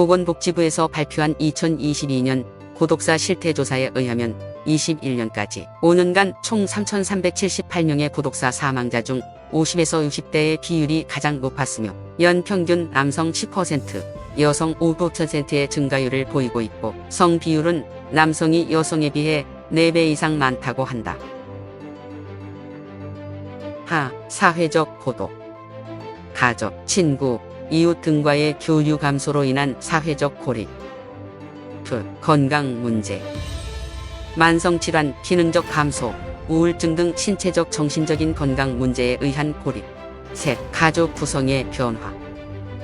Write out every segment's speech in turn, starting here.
보건복지부에서 발표한 2022년 고독사 실태조사에 의하면 21년까지 5년간 총 3,378명의 고독사 사망자 중 50에서 60대의 비율이 가장 높았으며 연평균 남성 10%, 여성 5%의 증가율을 보이고 있고 성 비율은 남성이 여성에 비해 4배 이상 많다고 한다. 하, 사회적 고독. 가족, 친구, 이웃 등과의 교류 감소로 인한 사회적 고립. 두, 건강 문제. 만성질환, 기능적 감소, 우울증 등 신체적 정신적인 건강 문제에 의한 고립. 셋, 가족 구성의 변화.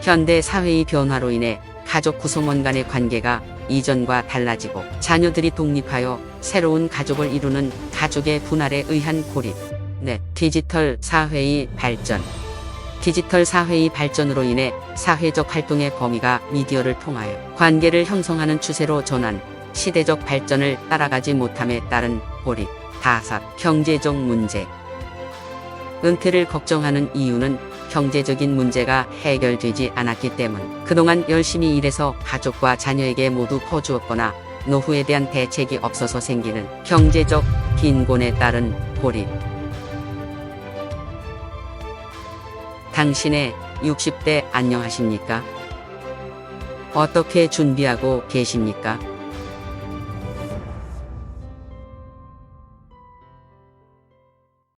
현대 사회의 변화로 인해 가족 구성원 간의 관계가 이전과 달라지고 자녀들이 독립하여 새로운 가족을 이루는 가족의 분할에 의한 고립. 넷, 디지털 사회의 발전. 디지털 사회의 발전으로 인해 사회적 활동의 범위가 미디어를 통하여 관계를 형성하는 추세로 전환, 시대적 발전을 따라가지 못함에 따른 고립, 다섯, 경제적 문제. 은퇴를 걱정하는 이유는 경제적인 문제가 해결되지 않았기 때문. 그동안 열심히 일해서 가족과 자녀에게 모두 퍼주었거나 노후에 대한 대책이 없어서 생기는 경제적 빈곤에 따른 고립. 당신의 60대 안녕하십니까? 어떻게 준비하고 계십니까?